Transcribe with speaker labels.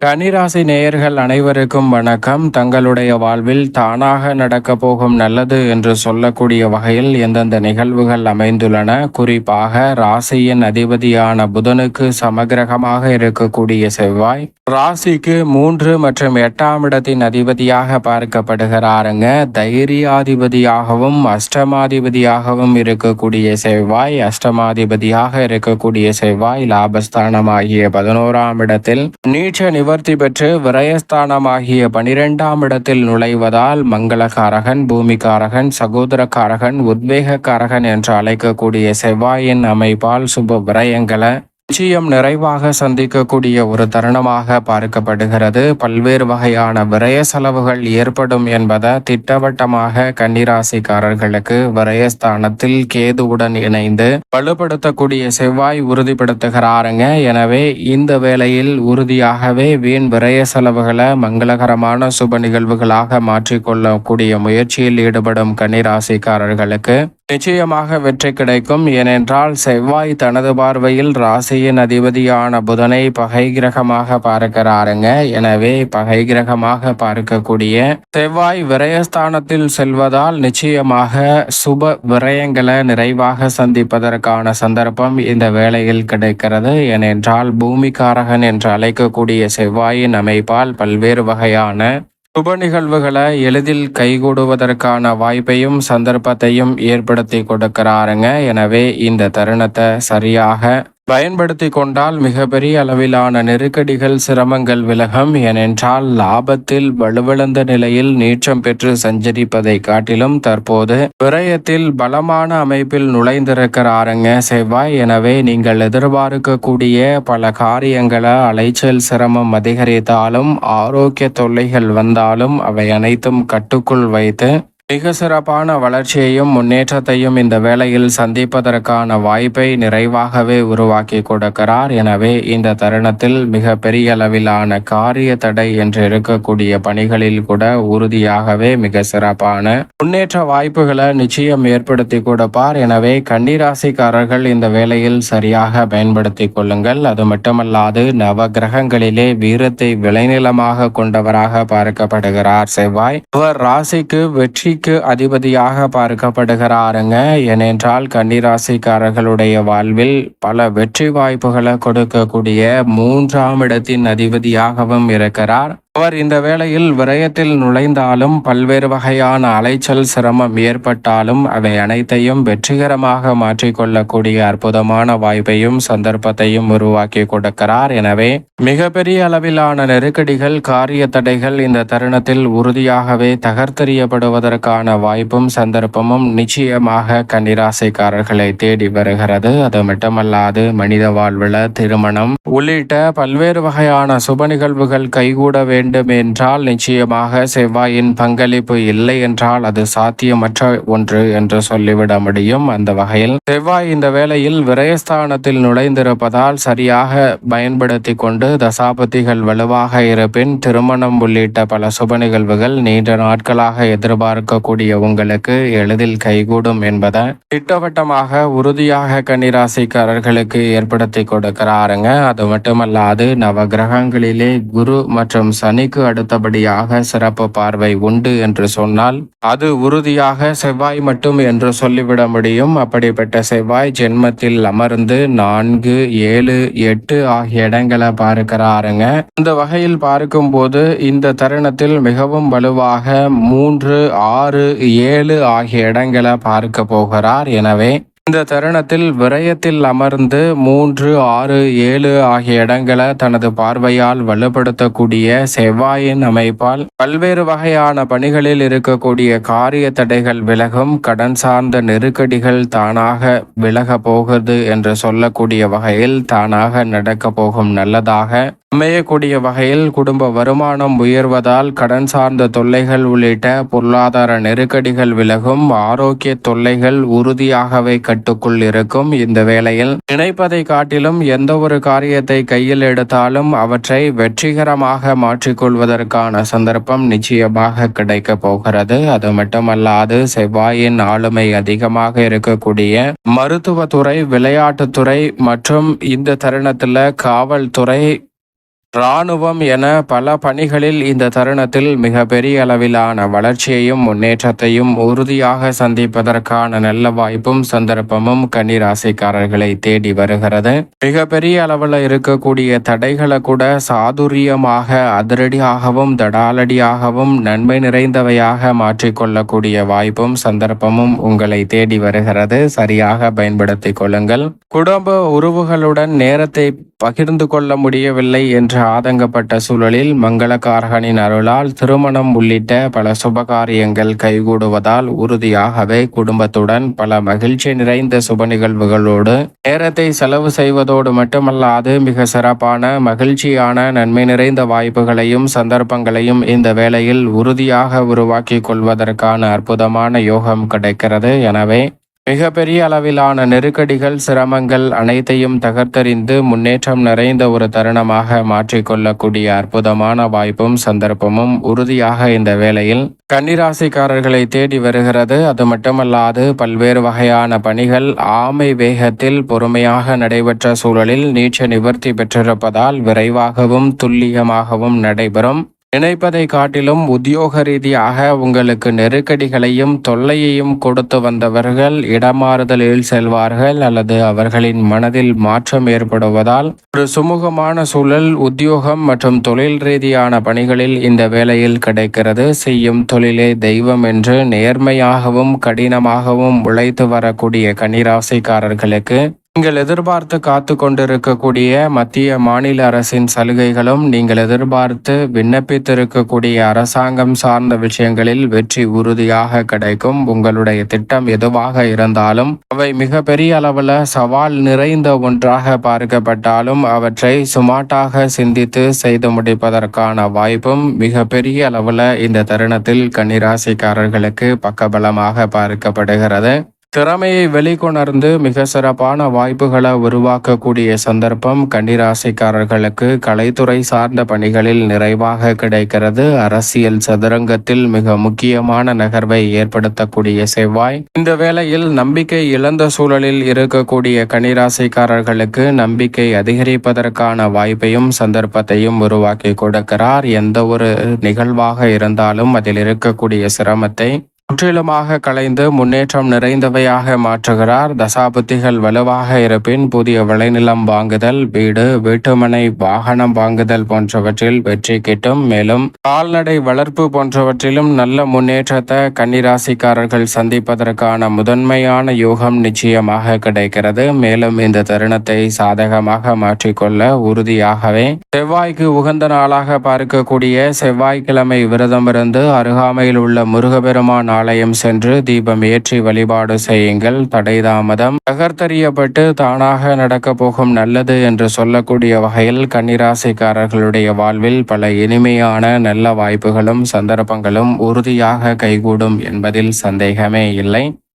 Speaker 1: கன்னிராசி நேயர்கள் அனைவருக்கும் வணக்கம். தங்களுடைய வாழ்வில் தானாக நடக்க போகும் நல்லது என்று சொல்லக்கூடிய வகையில் எந்தெந்த நிகழ்வுகள் அமைந்துள்ளன? குறிப்பாக ராசியின் அதிபதியான புதனுக்கு சமகிரகமாக இருக்கக்கூடிய செவ்வாய் ராசிக்கு மூன்று மற்றும் எட்டாம் இடத்தின் அதிபதியாக பார்க்கப்படுகிறாருங்க. தைரியாதிபதியாகவும் அஷ்டமாதிபதியாகவும் இருக்கக்கூடிய செவ்வாய் அஷ்டமாதிபதியாக இருக்கக்கூடிய செவ்வாய் லாபஸ்தானமாகிய பதினோராம் இடத்தில் நீச்ச நிவர்த்தி பெற்று விரயஸ்தானமாகிய பனிரெண்டாம் இடத்தில் நுழைவதால் மங்களகாரகன் பூமிகாரகன் சகோதரக்காரகன் உத்வேகக்காரகன் என்று அழைக்கக்கூடிய செவ்வாயின் அமைப்பால் சுப விரயங்களை நிச்சயம் நிறைவாக சந்திக்கக்கூடிய ஒரு தருணமாக பார்க்கப்படுகிறது. பல்வேறு வகையான விரய செலவுகள் ஏற்படும் என்பதை திட்டவட்டமாக கன்னிராசிக்காரர்களுக்கு விரயஸ்தானத்தில் கேதுவுடன் இணைந்து வலுப்படுத்தக்கூடிய செவ்வாய் உறுதிப்படுத்துகிறாருங்க. எனவே இந்த வேளையில் உறுதியாகவே வீண் விரய செலவுகளை மங்களகரமான சுப நிகழ்வுகளாக மாற்றிக்கொள்ளக்கூடிய முயற்சியில் ஈடுபடும் கன்னிராசிக்காரர்களுக்கு நிச்சயமாக வெற்றி கிடைக்கும். ஏனென்றால் செவ்வாய் தனது பார்வையில் ராசியின் அதிபதியான புதனை பகை கிரகமாக பார்க்கிறாருங்க. எனவே பகை கிரகமாக பார்க்கக்கூடிய செவ்வாய் விரயஸ்தானத்தில் செல்வதால் நிச்சயமாக சுப விரயங்களை நிறைவாக சந்திப்பதற்கான சந்தர்ப்பம் இந்த வேளையில் கிடைக்கிறது. ஏனென்றால் பூமிகாரகன் என்று அழைக்கக்கூடிய செவ்வாயின் அமைப்பால் பல்வேறு வகையான சுப நிகழ்வுகளை எளிதில் கைகூடுவதற்கான வாய்ப்பையும் சந்தர்ப்பத்தையும் ஏற்படுத்தி கொடுக்கிறாருங்க. எனவே இந்த தருணத்தை சரியாக பயன்படுத்தி கொண்டால் மிகப்பெரிய அளவிலான நெருக்கடிகள் சிரமங்கள் விலகும். ஏனென்றால் லாபத்தில் வலுவிழந்த நிலையில் நீச்சம் பெற்று சஞ்சரிப்பதை காட்டிலும் தற்போது விரயத்தில் பலமான அமைப்பில் நுழைந்திருக்கிறாருங்க செவ்வாய். எனவே நீங்கள் எதிர்பார்க்கக்கூடிய பல காரியங்களை அலைச்சல் சிரமம் அதிகரித்தாலும் ஆரோக்கிய தொல்லைகள் வந்தாலும் அவை அனைத்தும் கட்டுக்குள் வைத்து மிக சிறப்பான வளர்ச்சியையும் முன்னேற்றத்தையும் இந்த வேளையில் சந்திப்பதற்கான வாய்ப்பை நிறைவாகவே உருவாக்கி கொடுக்கிறார். எனவே இந்த தருணத்தில் மிக பெரிய அளவிலான காரிய தடை என்று இருக்கக்கூடிய பணிகளில் கூட உறுதியாகவே மிக சிறப்பான முன்னேற்ற வாய்ப்புகளை நிச்சயம் ஏற்படுத்தி கொடுப்பார். எனவே கன்னிராசிக்காரர்கள் இந்த வேளையில் சரியாக பயன்படுத்தி கொள்ளுங்கள். அது மட்டுமல்லாது நவ கிரகங்களிலே வீரத்தை விளைநிலமாக கொண்டவராக பார்க்கப்படுகிறார் செவ்வாய். அவர் ராசிக்கு வெற்றி வெற்றிக்கு அதிபதியாக பார்க்கப்படுகிறாருங்க. ஏனென்றால் கன்னிராசிக்காரர்களுடைய வாழ்வில் பல வெற்றி வாய்ப்புகளை கொடுக்கக்கூடிய மூன்றாம் இடத்தின் அதிபதியாகவும் இருக்கிறார். அவர் இந்த வேளையில் விரயத்தில் நுழைந்தாலும் பல்வேறு வகையான அலைச்சல் சிரமம் ஏற்பட்டாலும் அவை அனைத்தையும் வெற்றிகரமாக மாற்றிக்கொள்ளக்கூடிய அற்புதமான வாய்ப்பையும் சந்தர்ப்பத்தையும் உருவாக்கி கொடுக்கிறார். எனவே மிகப்பெரிய அளவிலான நெருக்கடிகள் காரிய தடைகள் இந்த தருணத்தில் உறுதியாகவே தகர்த்தெறியப்படுவதற்கான வாய்ப்பும் சந்தர்ப்பமும் நிச்சயமாக கன்னிராசிக்காரர்களை தேடி வருகிறது. அது மட்டுமல்லாது மனித வாழ்வில் திருமணம் உள்ளிட்ட பல்வேறு வகையான சுப நிகழ்வுகள் கைகூட வேண்டும். வேண்டும் என்றால் நிச்சயமாக செவ்வாயின் பங்களிப்பு இல்லை என்றால் அது சாத்தியமற்ற ஒன்று என்று சொல்லிவிட முடியும் அந்த வகையில். செவ்வாய் இந்த வேளையில் விரயஸ்தானத்தில் நுழைந்திருப்பதால் சரியாக பயன்படுத்தி கொண்டு தசாபதிகள் வலுவாக இருப்பின் திருமணம் உள்ளிட்ட பல சுப நிகழ்வுகள் நீண்ட நாட்களாக எதிர்பார்க்கக்கூடிய உங்களுக்கு எளிதில் கைகூடும் என்பதை திட்டவட்டமாக உறுதியாக கன்னிராசிக்காரர்களுக்கு ஏற்படுத்தி கொடுக்கிறாருங்க. அது மட்டுமல்லாது நவ கிரகங்களிலே குரு மற்றும் சனிக்கு அடுத்தபடியாக சிறப்பு பார்வை உண்டு என்று சொன்னால் அது உறுதியாக செவ்வாய் மட்டும் என்று சொல்லிவிட முடியும். அப்படிப்பட்ட செவ்வாய் ஜென்மத்தில் அமர்ந்து நான்கு ஏழு எட்டு ஆகிய இடங்களை பார்க்கிறாருங்க. இந்த வகையில் பார்க்கும்போது இந்த தருணத்தில் மிகவும் வலுவாக மூன்று ஆறு ஏழு ஆகிய இடங்களை பார்க்க போகிறார். எனவே இந்த தருணத்தில் விரயத்தில் அமர்ந்து மூன்று ஆறு ஏழு ஆகிய இடங்களை தனது பார்வையால் வலுப்படுத்தக்கூடிய செவ்வாயின் அமைப்பால் பல்வேறு வகையான பணிகளில் இருக்கக்கூடிய காரிய தடைகள் விலகும் கடன் சார்ந்த நெருக்கடிகள் தானாக விலக போகுது என்று சொல்லக்கூடிய வகையில் தானாக நடக்க போகும் நல்லதாக அமையக்கூடிய வகையில் குடும்ப வருமானம் உயர்வதால் கடன் சார்ந்த தொல்லைகள் உள்ளிட்ட பொருளாதார நெருக்கடிகள் விலகும் ஆரோக்கிய தொல்லைகள் உறுதியாகவே கட்டுக்குள் இருக்கும். இந்த வேளையில் நினைப்பதை காட்டிலும் எந்த ஒரு காரியத்தை கையில் எடுத்தாலும் அவற்றை வெற்றிகரமாக மாற்றிக்கொள்வதற்கான சந்தர்ப்பம் நிச்சயமாக கிடைக்க போகிறது. அது மட்டுமல்லாது செவ்வாயின் ஆளுமை அதிகமாக இருக்கக்கூடிய மருத்துவத்துறை விளையாட்டுத்துறை மற்றும் இந்த தருணத்தில் காவல்துறை இராணுவம் என பல பணிகளில் இந்த தருணத்தில் மிக பெரிய அளவிலான வளர்ச்சியையும் முன்னேற்றத்தையும் உறுதியாக சந்திப்பதற்கான நல்ல வாய்ப்பும் சந்தர்ப்பமும் கன்னிராசிக்காரர்களை தேடி வருகிறது. மிக பெரிய அளவில் இருக்கக்கூடிய தடைகளை கூட சாதுரியமாக அதிரடியாகவும் தடாலடியாகவும் நன்மை நிறைந்தவையாக மாற்றிக்கொள்ளக்கூடிய வாய்ப்பும் சந்தர்ப்பமும் உங்களை தேடி வருகிறது. சரியாக பயன்படுத்திக் கொள்ளுங்கள். குடும்ப உறவுகளுடன் நேரத்தை பகிர்ந்து கொள்ள முடியவில்லை என்று ஆதங்கப்பட்ட சூழலில் மங்களகாரகனின் அருளால் திருமணம் உள்ளிட்ட பல சுபகாரியங்கள் கைகூடுவதால் உறுதியாகவே குடும்பத்துடன் பல மகிழ்ச்சி நிறைந்த சுப நிகழ்வுகளோடு நேரத்தை செலவு செய்வதோடு மட்டுமல்லாது மிக சிறப்பான மகிழ்ச்சியான நன்மை நிறைந்த வாய்ப்புகளையும் சந்தர்ப்பங்களையும் இந்த வேளையில் உறுதியாக உருவாக்கி கொள்வதற்கான அற்புதமான யோகம் கிடைக்கிறது. எனவே மிகப்பெரிய அளவிலான நெருக்கடிகள் சிரமங்கள் அனைத்தையும் தகர்த்தறிந்து முன்னேற்றம் நிறைந்த ஒரு தருணமாக மாற்றிக்கொள்ளக்கூடிய அற்புதமான வாய்ப்பும் சந்தர்ப்பமும் உறுதியாக இந்த வேளையில் கன்னிராசிக்காரர்களை தேடி வருகிறது. அது மட்டுமல்லாது பல்வேறு வகையான பணிகள் ஆமை வேகத்தில் பொறுமையாக நடைபெற்ற சூழலில் நீச்ச நிவர்த்தி பெற்றிருப்பதால் விரைவாகவும் துல்லியமாகவும் நடைபெறும். நினைப்பதை காட்டிலும் உத்தியோக ரீதியாக உங்களுக்கு நெருக்கடிகளையும் தொல்லையையும் கொடுத்து வந்தவர்கள் இடமாறுதலில் செல்வார்கள் அல்லது அவர்களின் மனதில் மாற்றம் ஏற்படுவதால் ஒரு சுமூகமான சூழல் உத்தியோகம் மற்றும் தொழில் ரீதியான பணிகளில் இந்த வேளையில் கிடைக்கிறது. செய்யும் தொழிலே தெய்வம் என்று நேர்மையாகவும் கடினமாகவும் உழைத்து வரக்கூடிய கனிராசிக்காரர்களுக்கு நீங்கள் எதிர்பார்த்து காத்து கொண்டிருக்கக்கூடிய மத்திய மாநில அரசின் சலுகைகளும் நீங்கள் எதிர்பார்த்து விண்ணப்பித்திருக்கக்கூடிய அரசாங்கம் சார்ந்த விஷயங்களில் வெற்றி உறுதியாக கிடைக்கும். உங்களுடைய திட்டம் எதுவாக இருந்தாலும் அவை மிக பெரிய அளவில் சவால் நிறைந்த ஒன்றாக பார்க்கப்பட்டாலும் அவற்றை சுமாட்டாக சிந்தித்து செய்து முடிப்பதற்கான வாய்ப்பும் மிக பெரிய அளவில் இந்த தருணத்தில் கன்னிராசிக்காரர்களுக்கு பக்கபலமாக பார்க்கப்படுகிறது. திறமையை வெளிக்கொணர்ந்து மிக சிறப்பான வாய்ப்புகளை உருவாக்கக்கூடிய சந்தர்ப்பம் கன்னிராசிக்காரர்களுக்கு கலைத்துறை சார்ந்த பணிகளில் நிறைவாக கிடைக்கிறது. அரசியல் சதுரங்கத்தில் மிக முக்கியமான நகர்வை ஏற்படுத்தக்கூடிய செவ்வாய். இந்த வேளையில் நம்பிக்கை இழந்த சூழலில் இருக்கக்கூடிய கன்னிராசிக்காரர்களுக்கு நம்பிக்கை அதிகரிப்பதற்கான வாய்ப்பையும் சந்தர்ப்பத்தையும் உருவாக்கி கொடுக்கிறார். எந்த ஒரு நிகழ்வாக இருந்தாலும் அதில் இருக்கக்கூடிய சிரமத்தை முற்றிலுமாக கலைந்து முன்னேற்றம் நிறைந்தவையாக மாற்றுகிறார். தசாபுத்திகள் வலுவாக இருப்பின் புதிய விளைநிலம் வாங்குதல் வீடு வீட்டுமனை வாகனம் வாங்குதல் போன்றவற்றில் வெற்றி கிட்டும். மேலும் கால்நடை வளர்ப்பு போன்றவற்றிலும் நல்ல முன்னேற்றத்தை கன்னிராசிக்காரர்கள் சந்திப்பதற்கான முதன்மையான யோகம் நிச்சயமாக கிடைக்கிறது. மேலும் இந்த தருணத்தை சாதகமாக மாற்றிக்கொள்ள உறுதியாகவே செவ்வாய்க்கு உகந்த நாளாக பார்க்கக்கூடிய செவ்வாய்க்கிழமை விரதமிருந்து அருகாமையில் உள்ள முருகபெருமான் ஆலயம் சென்று தீபம் ஏற்றி வழிபாடு செய்யுங்கள். தடை தாமதம் தகர்த்தறியப்பட்டு தானாக நடக்கப் போகும் நல்லது என்று சொல்லக்கூடிய வகையில் கன்னிராசிக்காரர்களுடைய வாழ்வில் பல இனிமையான நல்ல வாய்ப்புகளும் சந்தர்ப்பங்களும் உறுதியாக கைகூடும் என்பதில் சந்தேகமே இல்லை.